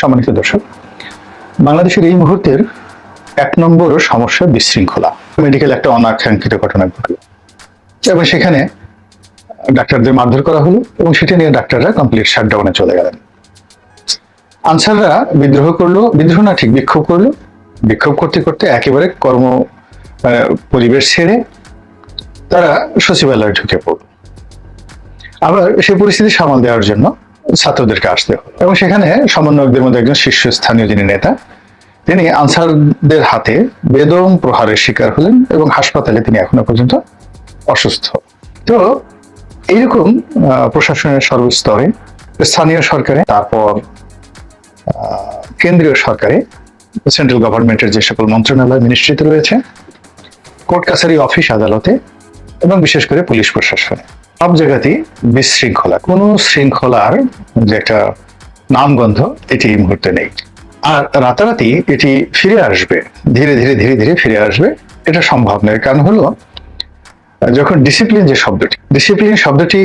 সম্মানিত দর্শক, বাংলাদেশের এই মুহূর্তের এক নম্বর সমস্যা বিশৃঙ্খলা। মেডিকেল একটা অনাকাঙ্ক্ষিত ঘটনা ঘটল এবং সেখানে ডাক্তারদের মারধর করা হলো এবং সেটা নিয়ে ডাক্তাররা কমপ্লিট শাটডাউনে চলে গেলেন। আনসাররা বিদ্রোহ করল, বিদ্রোহ না, ঠিক বিক্ষোভ করল। বিক্ষোভ করতে করতে একেবারে কর্ম পরিবেশ ছেড়ে তারা সচিবালয়ে ঢুকে পড়ল। আবার সেই পরিস্থিতি সামাল দেওয়ার জন্য ছাত্রদেরকে আসতে এবং সেখানে সমন্বয়কদের মধ্যে একজন শীর্ষস্থানীয় যিনি নেতা, তিনি আনসারদের হাতে বেদম প্রহারের শিকার হলেন এবং হাসপাতালে তিনি এখনও পর্যন্ত অসুস্থ। তো এইরকম প্রশাসনের সর্বস্তরে স্থানীয় সরকারে, তারপর কেন্দ্রীয় সরকারে সেন্ট্রাল গভর্নমেন্টের যে সকল মন্ত্রণালয় মিনিস্ট্রিতে রয়েছে, কোর্ট কাছারি অফিস আদালতে এবং বিশেষ করে পুলিশ প্রশাসনে। সব জায়গাতেই বিশৃঙ্খলা, কোনো শৃঙ্খলার যে একটা নামগন্ধ এটি এই মুহূর্তে নেই। আর রাতারাতি এটি ফিরে আসবে, ধীরে ধীরে ধীরে ধীরে ফিরে আসবে, এটা সম্ভব নয়। কারণ হলো, যখন ডিসিপ্লিন যে শব্দটি ডিসিপ্লিন শব্দটি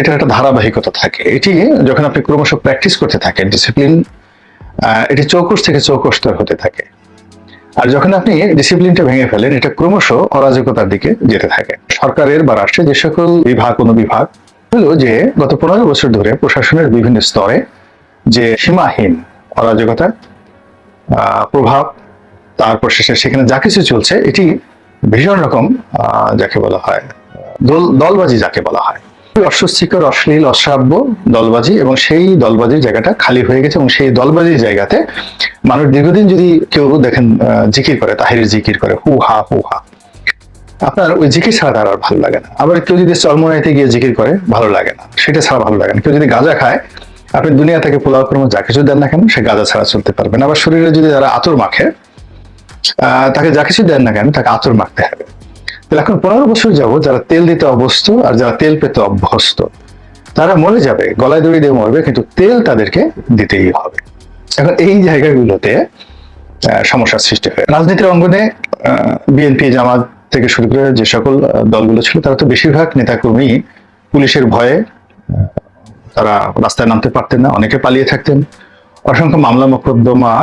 এটা একটা ধারাবাহিকতা থাকে। এটি যখন আপনি ক্রমশ প্র্যাকটিস করতে থাকেন ডিসিপ্লিন এটি চৌকস থেকে চৌকস্তর হতে থাকে। আর যখন আপনি ডিসিপ্লিনটা ভেঙে ফেলেন, এটা ক্রমশ অরাজকতার দিকে যেতে থাকে। সরকারের বা রাষ্ট্রের যে সকল বিভাগ, কোনো বিভাগ, হলো যে গত পনেরো বছর ধরে প্রশাসনের বিভিন্ন স্তরে যে সীমাহীন অরাজকতা প্রভাব, তারপর শেষে সেখানে যা কিছু চলছে, এটি ভীষণ রকম যাকে বলা হয়, দল, দলবাজি যাকে বলা হয়। অস্বস্তিকর, অশ্লীল, অশ্রাব্য দলবাজি এবং সেই দলবাজির জায়গাটা খালি হয়ে গেছে এবং সেই দলবাজির জায়গাতে মানুষ দীর্ঘদিন যদি কেউ দেখেন জিকির করে, তাহিরের জিকির করে, হু হা হু হা, আপনার ওই জিকির ছাড়া তার আর ভালো লাগে না। আবার কেউ যদি চর্মনাইতে গিয়ে জিকির করে, ভালো লাগে না। সেটা ছাড়া ভালো লাগে না। কেউ যদি গাঁজা খায়, আপনি দুনিয়া থেকে পোলাও কর্ম যা কিছু দেন না কেন, সে গাঁজা ছাড়া চলতে পারবেন আবার শরীরে যদি যারা আতর মাখে তাকে যা কিছু দেন না কেন, তাকে আতর মাখতে হবে। তাহলে এখন পনেরো বছর যাব যারা তেল দিতে অভ্যস্ত আর যারা তেল পেতে অভ্যস্ত, তারা মরে যাবে, গলায় দড়ি দিয়ে মরবে, কিন্তু তেল তাদেরকে দিতেই হবে। এখন এই জায়গাগুলোতে সমস্যার সৃষ্টি হয়। রাজনীতির অঙ্গনে বিএনপি, জামাত থেকে শুরু করে যে সকল দলগুলো ছিল, তারা তো বেশিরভাগ নেতাকর্মী পুলিশের ভয়ে তারা রাস্তায় নামতে পারতেন না, অনেকে পালিয়ে থাকতেন। অসংখ্য মামলা, মোকদ্দমা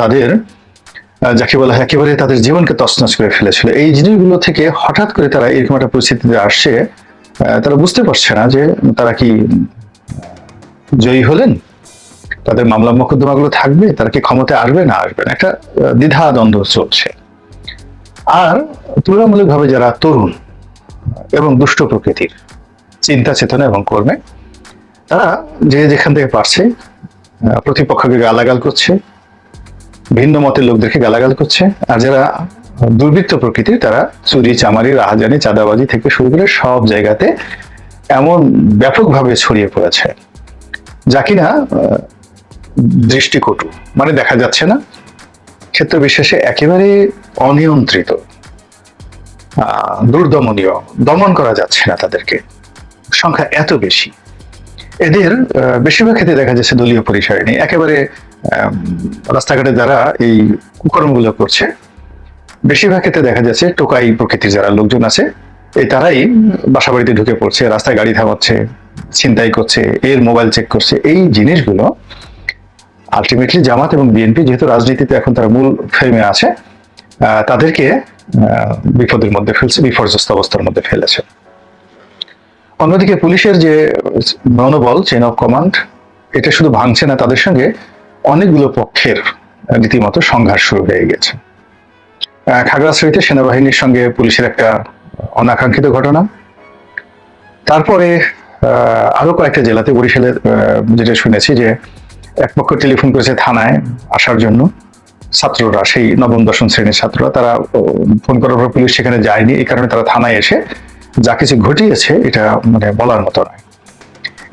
তাদের যাকে বলা হয় একেবারে তাদের জীবনকে তছনছ করে ফেলেছিল। এই জিনিসগুলো থেকে হঠাৎ করে তারা এরকম একটা পরিস্থিতিতে আসছে তারা বুঝতে পারছে না যে তারা কি জয়ী হলেন? তাদের মামলা মোকদ্দমাগুলো থাকবে? তারা কি ক্ষমতায় আসবে না আসবে না? একটা দ্বিধা দ্বন্দ্ব চলছে। আর তুলনামূলকভাবে যারা তরুণ এবং দুষ্ট প্রকৃতির চিন্তা চেতনা এবং কর্মে, তারা যে যেখান থেকে পারছে প্রতিপক্ষকে গালাগাল করছে ভিন্ন মতের লোকদেরকে গালাগাল করছে। আর যারা দুর্বৃত্ত প্রকৃতির তারা চুরি, চামারি, রাহাজানি, চাঁদাবাজি থেকে শুরু করে সব জায়গাতে এমন ব্যাপকভাবে ছড়িয়ে পড়েছে। যা কিনা দৃষ্টিকটু। মানে দেখা যাচ্ছে না। ক্ষেত্র বিশেষে একেবারে অনিয়ন্ত্রিত। দুর্দমনীয়। দমন করা যাচ্ছে না তাদেরকে। সংখ্যা এত বেশি। এদের বেশিরভাগ ক্ষেত্রে দেখা যাচ্ছে দলীয় পরিচয় নেই। একেবারে রাস্তাঘাটে যারা এই কুকর্মগুলো করছে, বেশিরভাগ ক্ষেত্রে দেখা যাচ্ছে টোকাই প্রকৃতির যারা লোকজন আছে এই তারাই বাসা বাড়িতে ঢুকে পড়ছে, রাস্তায় গাড়ি থামাচ্ছে, ছিনতাই করছে, এর মোবাইল চেক করছে। এই জিনিসগুলো আলটিমেটলি জামাত এবং বিএনপি যেহেতু রাজনীতিতে এখন তারা মূল ফ্রেমে আছে তাদেরকে বিপদের মধ্যে ফেলছে, বিপর্যস্ত অবস্থার মধ্যে ফেলেছে। অন্যদিকে পুলিশের যে মনোবল চেন অফ কমান্ড এটা শুধু ভাঙছে না তাদের সঙ্গে অনেকগুলো পক্ষের রীতিমতো সংঘাত শুরু হয়ে গেছে। খাগড়াছড়িতে সেনাবাহিনীর সঙ্গে পুলিশের একটা অনাকাঙ্ক্ষিত ঘটনা। তারপরে আরও কয়েকটা জেলাতে, বরিশালে যেটা শুনেছি যে এক পক্ষ টেলিফোন করেছে থানায় আসার জন্য। ছাত্ররা, সেই নবম, দশম শ্রেণির ছাত্ররা, তারা ফোন করার পর পুলিশ সেখানে যায়নি, এই কারণে তারা থানায় এসে যা কিছু ঘটিয়েছে এটা মানে বলার মতো নয়।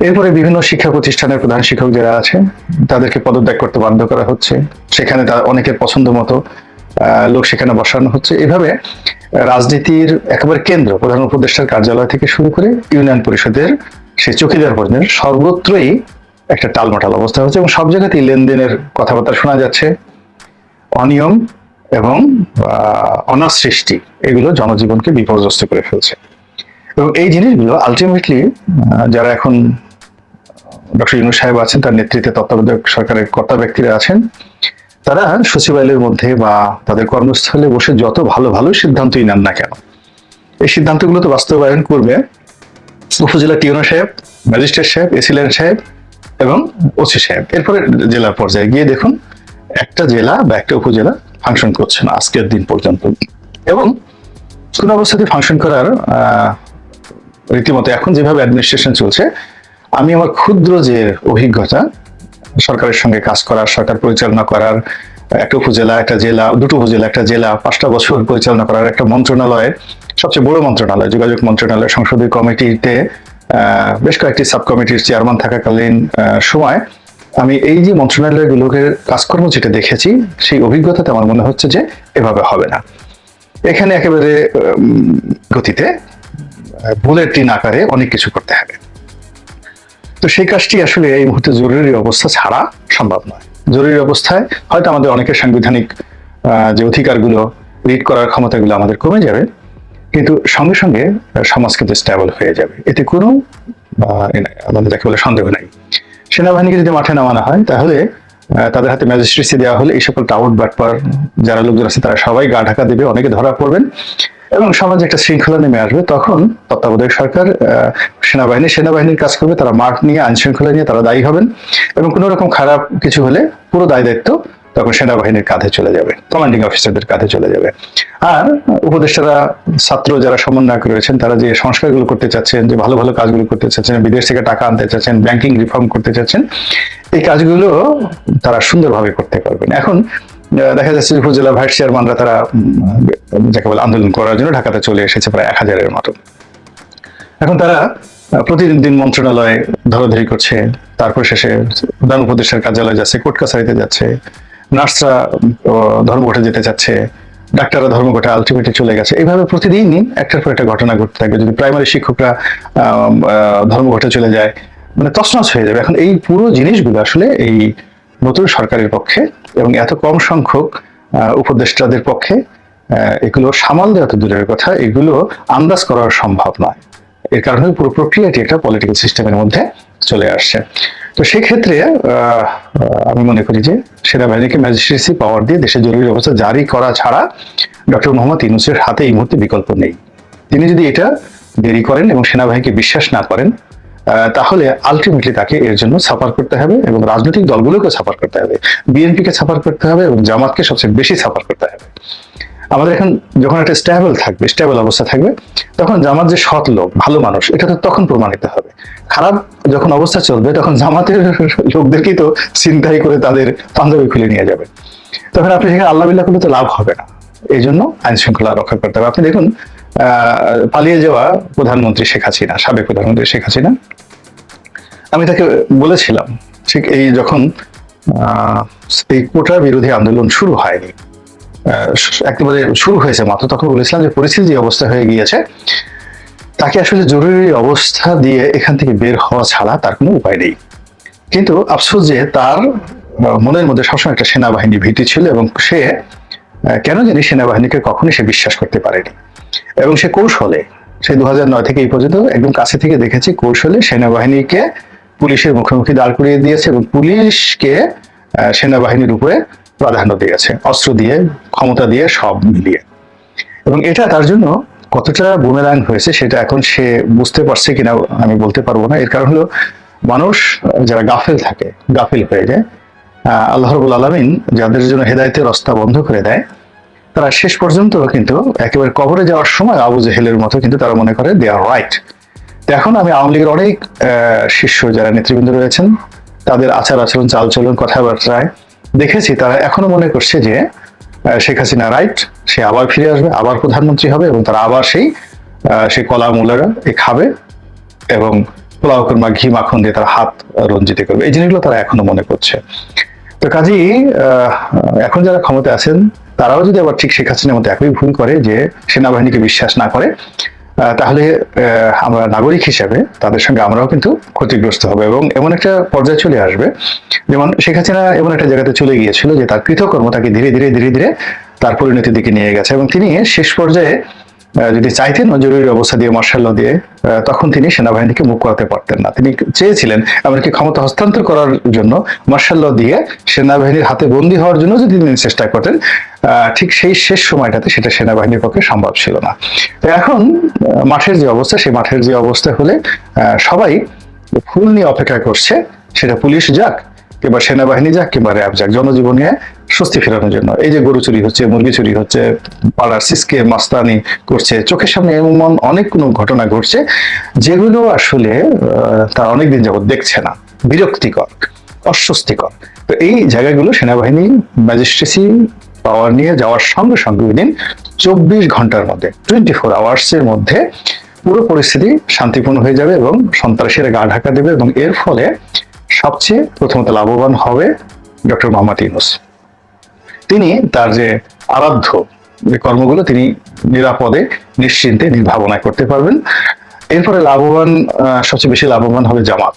এরপরে বিভিন্ন শিক্ষা প্রতিষ্ঠানের প্রধান শিক্ষক যারা আছে তাদেরকে পদত্যাগ করতে বাধ্য করা হচ্ছে। সেখানে তার অনেকের পছন্দ মতো লোক সেখানে বসানো হচ্ছে। এভাবে রাজনীতির একেবারে কেন্দ্র প্রধান উপদেষ্টার কার্যালয় থেকে শুরু করে ইউনিয়ন পরিষদের সে চকিদার পর্যন্ত সর্বত্রই একটা টালমাটাল অবস্থা হচ্ছে এবং সব জায়গাতেই লেনদেনের কথাবার্তা শোনা যাচ্ছে। অনিয়ম এবং আহ, অনার সৃষ্টি এগুলো জনজীবনকে বিপর্যস্ত করে ফেলছে। এবং এই জিনিসগুলো আলটিমেটলি যারা এখন ডক্টর ইউনুস সাহেব আছেন, তার নেতৃত্বে তত্ত্বাবধায়ক সরকারের কর্তা ব্যক্তিরা আছেন, তারা সচিবালয়ের মধ্যে বা তাদের কর্মস্থলে বসে যত ভালো ভালো সিদ্ধান্তই নেন না কেন, এই সিদ্ধান্তগুলো তো বাস্তবায়ন করবে উপজেলা টিউনো সাহেব, ম্যাজিস্ট্রেট সাহেব এসিলেন্ট সাহেব এবং ওসি সাহেব। এরপরে জেলা পর্যায়ে গিয়ে দেখুন, একটা জেলা বা একটা উপজেলা ফাংশন করছে না, আজকের দিন পর্যন্ত। এবং কোন অবস্থাতে ফাংশন করার রীতিমতো এখন যেভাবে অ্যাডমিনিস্ট্রেশন চলছে, আমি আমার ক্ষুদ্র যে অভিজ্ঞতা, সরকারের সঙ্গে কাজ করার, সরকার পরিচালনা করার, একটা উপজেলা, একটা জেলা, দুটো উপজেলা, একটা জেলা, পাঁচটা বছর পরিচালনা করার একটা মন্ত্রণালয়, সবচেয়ে বড় মন্ত্রণালয়, যোগাযোগ মন্ত্রণালয়, সংসদীয় কমিটিতে বেশ কয়েকটি সাব কমিটির চেয়ারম্যান থাকাকালীন সময়, আমি এই যে মন্ত্রণালয়গুলোকে কাজকর্ম যেটা দেখেছি, সেই অভিজ্ঞতাতে আমার মনে হচ্ছে যে এভাবে হবে না। এখানে একেবারে গতিতে বুলেট টিন আকারে অনেক কিছু করতে হবে। তো সেই কাজটি আসলে এই মুহূর্তে জরুরি অবস্থা ছাড়া সম্ভব নয়। জরুরি অবস্থায় হয়তো আমাদের অনেকের সাংবিধানিক যে অধিকারগুলো রিড করার ক্ষমতাগুলো আমাদের কমে যাবে, কিন্তু সঙ্গে সঙ্গে সমাজ কিন্তু স্টেবল হয়ে যাবে। এতে কোনো আমাদের যাকে বলে সন্দেহ নাই। সেনাবাহিনীকে যদি মাঠে নামানো হয়, তাহলে তাদের হাতে ম্যাজিস্ট্রেসি দেওয়া হলে এই সকল টাউট বাটপার, যারা লোকজন আছে, তারা সবাই গা ঢাকা দেবে, অনেকে ধরা পড়বেন। এবং সমাজে একটা শৃঙ্খলা নেমে আসবে, তখন তত্ত্বাবধায়ক সরকার সেনাবাহিনী, সেনাবাহিনীর কাজ করবে, তারা মাঠ নিয়ে আইন শৃঙ্খলা নিয়ে তারা দায়ী হবেন এবং কোনো রকম খারাপ কিছু হলে পুরো দায় দায়িত্ব তখন সেনাবাহিনীর কাঁধে চলে যাবে কমান্ডিং অফিসারদের কাঁধে চলে যাবে। আর উপদেষ্টারা, ছাত্র যারা সমন্বয়ক রয়েছেন, তারা যে সংস্কারগুলো করতে চাচ্ছেন, যে ভালো ভালো কাজগুলো করতে চাচ্ছেন, বিদেশ থেকে টাকা আনতে চাচ্ছেন ব্যাংকিং রিফর্ম করতে চাচ্ছেন, এই কাজগুলো তারা সুন্দরভাবে করতে পারবেন। এখন দেখা যাচ্ছে উপজেলা ভাইস চেয়ারম্যানরা তারা যাকে বলে আন্দোলন করার জন্য ঢাকাতে চলে এসেছে প্রায় এক হাজারের মতো। এখন তারা প্রতিদিন দিন মন্ত্রণালয়ে ধরাধরি করছে, তারপর শেষে প্রধান উপদেষ্টার কার্যালয় যাচ্ছে, কোর্ট কাছারিতে যাচ্ছে, নার্সরা ধর্মঘটে যেতে চাচ্ছে, ডাক্তাররা ধর্মঘটে আলটিমেটলি চলে গেছে। এইভাবে প্রতিদিন একটার পর একটা ঘটনা ঘটতে থাকবে যদি প্রাইমারি শিক্ষকরা ধর্মঘটে চলে যায় মানে তছনছ হয়ে যাবে। এখন এই পুরো জিনিসগুলো আসলে এই নতুন সরকারের পক্ষে এবং এত কম সংখ্যক উপদেষ্টাদের পক্ষে এগুলো সামাল দেওয়া তো দূরের কথা, এগুলো আন্দাজ করা সম্ভব নয়। এর কারণে পুরো প্রক্রিয়াটি একটা পলিটিক্যাল সিস্টেমের মধ্যে চলে আসছে। তো সেক্ষেত্রে আমি মনে করি যে সেনাবাহিনীকে ম্যাজিস্ট্রেসি পাওয়ার দিয়ে দেশে জরুরি অবস্থা জারি করা ছাড়া ডক্টর মোহাম্মদ ইউনুসের হাতে এই মুহূর্তে বিকল্প নেই। তিনি যদি এটা দেরি করেন এবং সেনাবাহিনীকে বিশ্বাস না করেন তাহলে আলটিমেটলি তাকে এর জন্য সাফার করতে হবে এবং রাজনৈতিক দলগুলোকে সাফার করতে হবে। বিএনপিকে সাফার করতে হবে এবং জামাতকে সবচেয়ে বেশি সাফার করতে হবে। আমাদের এখন যখন একটা স্টেবল থাকবে স্টেবল অবস্থা থাকবে, তখন জামাত যে সৎ লোক, ভালো মানুষ, এটা তো তখন প্রমাণিত হবে। খারাপ যখন অবস্থা চলবে, তখন জামাতের লোকদেরকেই তো চিন্তাই করে তাদের পাঞ্জাবি খুলে নিয়ে যাবে। তখন আপনি সেখানে আল্লাহ বিল্লাহ করলে তো লাভ হবে না। এই জন্য আইন শৃঙ্খলা রক্ষা করতে হবে। আপনি দেখুন পালিয়ে যাওয়া প্রধানমন্ত্রী শেখ হাসিনা, সাবেক প্রধানমন্ত্রী শেখ হাসিনা। আমি তাকে বলেছিলাম, ঠিক এই যখন এই কোটা বিরোধী আন্দোলন শুরু হয়নি একেবারে শুরু হয়েছে মাত্র, তখন বলেছিলাম যে পরিস্থিতি যে অবস্থা হয়ে গিয়েছে, তাকে আসলে জরুরি অবস্থা দিয়ে এখান থেকে বের হওয়া ছাড়া তার কোনো উপায় নেই। কিন্তু আফসোস যে তার মনের মধ্যে সবসময় একটা সেনাবাহিনী ভীতি ছিল এবং সে কেন জানি সেনাবাহিনীকে কখনই সে বিশ্বাস করতে পারেনি। এবং সে কৌশলে সে দু থেকে এই পর্যন্ত একদম কাছে থেকে দেখেছি কৌশলে সেনাবাহিনীকে পুলিশের মুখোমুখি দাঁড় করিয়ে দিয়েছে এবং পুলিশকে সেনাবাহিনীর উপরে প্রাধান্য দিয়েছে অস্ত্র দিয়ে ক্ষমতা দিয়ে সব মিলিয়ে। এবং এটা তার জন্য কতটা বুমেরাং হয়েছে সেটা এখন সে বুঝতে পারছে কিনা আমি বলতে পারব না। এর কারণ হলো মানুষ যারা গাফেল থাকে গাফিল হয়ে যায় আহ, আল্লাহ রবুল আলমিন যাদের জন্য হেদায়তের রাস্তা বন্ধ করে দেয় তারা শেষ পর্যন্ত কিন্তু একেবারে কবরে যাওয়ার সময় আবু জেহেলের মতো কিন্তু তারা মনে করে দে আর রাইট এখন আমি আওয়ামী লীগের অনেক শীর্ষ যারা নেতৃবৃন্দ রয়েছেন, তাদের আচার আচরণ, চালচলন, কথাবার্তায় দেখেছি, তারা এখনও মনে করছে যে শেখ হাসিনা রাইট সে আবার ফিরে আসবে, আবার প্রধানমন্ত্রী হবে এবং তারা আবার সেই সেই কলা মূলেরা এ খাবে এবং পোলাও কিংবা ঘি মাখন দিয়ে তারা হাত রঞ্জিত করবে। এই জিনিসগুলো তারা এখনও মনে করছে। তো কাজেই এখন যারা ক্ষমতা আছেন তারাও যদি আবার ঠিক শেখ হাসিনার মতো একই ভুল করে যে সেনাবাহিনীকে বিশ্বাস না করে তাহলে আমরা নাগরিক হিসাবে তাদের সঙ্গে আমরাও কিন্তু ক্ষতিগ্রস্ত হবে এবং এমন একটা পর্যায়ে চলে আসবে। যেমন শেখ হাসিনা এমন একটা জায়গাতে চলে গিয়েছিল যে তার কৃতকর্ম তাকে ধীরে ধীরে ধীরে ধীরে তার পরিণতির দিকে নিয়ে গেছে এবং তিনি শেষ পর্যায়ে যদি চাইতেন জরুরি অবস্থা দিয়ে মার্শাল দিয়ে তখন তিনি সেনাবাহিনীকে মুখ করাতে পারতেন না। তিনি চেয়েছিলেন এমনকি ক্ষমতা হস্তান্তর করার জন্য মার্শাল দিয়ে সেনাবাহিনীর হাতে বন্দী হওয়ার জন্য যদি তিনি চেষ্টা করতেন ঠিক সেই শেষ সময়টাতে সেটা সেনাবাহিনীর পক্ষে সম্ভব ছিল না। তো এখন মাঠের যে অবস্থা, সেই মাঠের যে অবস্থা হলে সবাই ফুল নিয়ে অপেক্ষা করছে। সেটা পুলিশ যাক কিংবা সেনাবাহিনী যাক কিংবা র্যাব যাক, জনজীবনে স্বস্তি ফেরানোর জন্য। এই যে গরু চুরি হচ্ছে, মুরগি চুরি হচ্ছে, পাড়ার সিসকে মাস্তানি করছে, চোখের সামনে এমন অনেক কোনো ঘটনা ঘটছে, যেগুলো আসলে তারা অনেকদিন যাবত দেখছে না। বিরক্তিকর, অস্বস্তিকর। তো এই জায়গাগুলো সেনাবাহিনী ম্যাজিস্ট্রেসি পাওয়ার নিয়ে যাওয়ার সঙ্গে সঙ্গে ওই দিন চব্বিশ ঘণ্টার মধ্যে টোয়েন্টি ফোর আওয়ার্সের মধ্যে পুরো পরিস্থিতি শান্তিপূর্ণ হয়ে যাবে এবং সন্ত্রাসীরা গা ঢাকা দেবে এবং এর ফলে সবচেয়ে প্রথমত লাভবান হবে ডক্টর মোহাম্মদ ইউনুস। তিনি তার যে আরাধ্য যে কর্মগুলো তিনি নিরাপদে, নিশ্চিন্তে, নির্ভাবনায় করতে পারবেন। এরপরে লাভবান সবচেয়ে বেশি লাভবান হবে জামাত।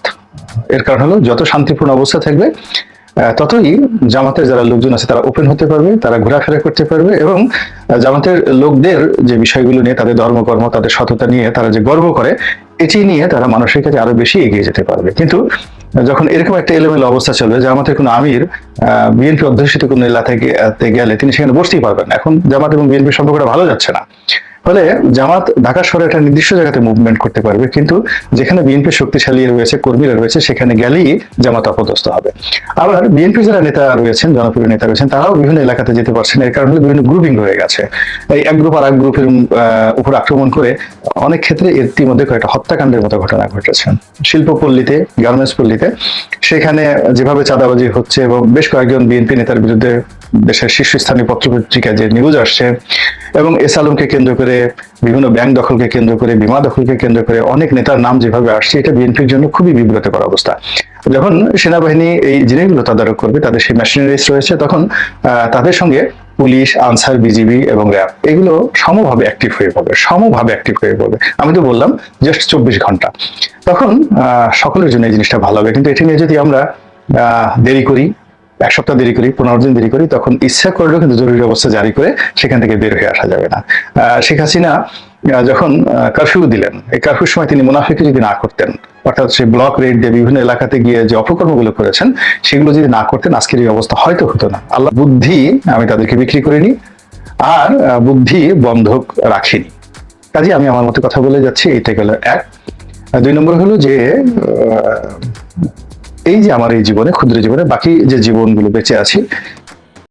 এর কারণ হলো যত শান্তিপূর্ণ অবস্থা থাকবে ততই জামাতের যারা লোকজন আছে তারা ওপেন হতে পারবে, তারা ঘোরাফেরা করতে পারবে এবং জামাতের লোকদের যে বিষয়গুলো নিয়ে, তাদের ধর্মকর্ম, তাদের সততা নিয়ে, তারা যে গর্ব করে, এটি নিয়ে তারা মানুষের কাছে আরও বেশি এগিয়ে যেতে পারবে। কিন্তু যখন এরকম একটা এলোমেলো অবস্থা চলবে জামাতের কোনো আমির বিএনপি অধ্যুষিত কোনো এলাকাতে গেলে তিনি সেখানে বসতেই পারবেন এখন জামাত এবং বিএনপির সম্পর্কটা ভালো যাচ্ছে না। ফলে জামাত ঢাকা শহরে একটা নির্দিষ্ট জায়গাতে মুভমেন্ট করতে পারবে, কিন্তু যেখানে বিএনপি শক্তিশালী রয়েছে, কর্মীরা রয়েছে, সেখানে গেলেই জামাত অপদস্থ হবে। আবার বিএনপি যারা নেতা রয়েছেন, জনপ্রিয় নেতা রয়েছেন, তারাও বিভিন্ন এলাকাতে যেতে পারছেন এর কারণে বিভিন্ন গ্রুপিং হয়ে গেছে। এই এক গ্রুপ আর এক গ্রুপের উপর আক্রমণ করে অনেক ক্ষেত্রে ইতিমধ্যে কয়েকটা হত্যাকাণ্ডের মতো ঘটনা ঘটেছে। শিল্পপল্লীতে গার্মেন্টস পল্লীতে, সেখানে যেভাবে চাঁদাবাজি হচ্ছে এবং বেশ কয়েকজন বিএনপি নেতার বিরুদ্ধে দেশের শীর্ষস্থানীয় পত্রপত্রিকায় যে নিউজ আসছে এবং এস আলমকে কেন্দ্র করে, বিভিন্ন ব্যাংক দখলকে কেন্দ্র করে, বিমা দখলকে কেন্দ্র করে অনেক নেতার নাম যেভাবে আসছে, এটা বিএনপির জন্য খুবই বিব্রতকর অবস্থা। যখন সেনাবাহিনী এই জিনিসগুলো তদারক করবে, তাদের সেই মেশিনারিজ রয়েছে, তখন তাদের সঙ্গে পুলিশ, আনসার, বিজিবি এবং র্যাব, এগুলো সমভাবে অ্যাক্টিভ হয়ে পড়বে, সমভাবে অ্যাক্টিভ হয়ে পড়বে। আমি তো বললাম জাস্ট চব্বিশ ঘণ্টা। তখন সকলের জন্য এই জিনিসটা ভালো হবে। কিন্তু এটি নিয়ে যদি আমরা দেরি করি, এক সপ্তাহ দেরি করি, পনেরো দিন দেরি করি, তখন ইচ্ছা করলেও কিন্তু জরুরি অবস্থা জারি করে সেখান থেকে বের হয়ে আসা যাবে না। শেখ হাসিনা যখন কারফিউ দিলেন, এই কারফিউর সময় তিনি মুনাফিকে যদি না করতেন, অর্থাৎ সেই ব্লক রেড দিয়ে বিভিন্ন এলাকাতে গিয়ে যে অপকর্মগুলো করেছেন, সেগুলো যদি না করতেন, আজকের এই অবস্থা হয়তো হতো না। আল্লাহ বুদ্ধি, আমি তাদেরকে বিক্রি করিনি, আর বুদ্ধি বন্ধক রাখিনি। কাজে আমি আমার মতো কথা বলে যাচ্ছি এটা গেল এক। দুই নম্বর হলো যে এই যে আমার এই জীবনে, ক্ষুদ্র জীবনে, বাকি যে জীবনগুলো বেঁচে আছি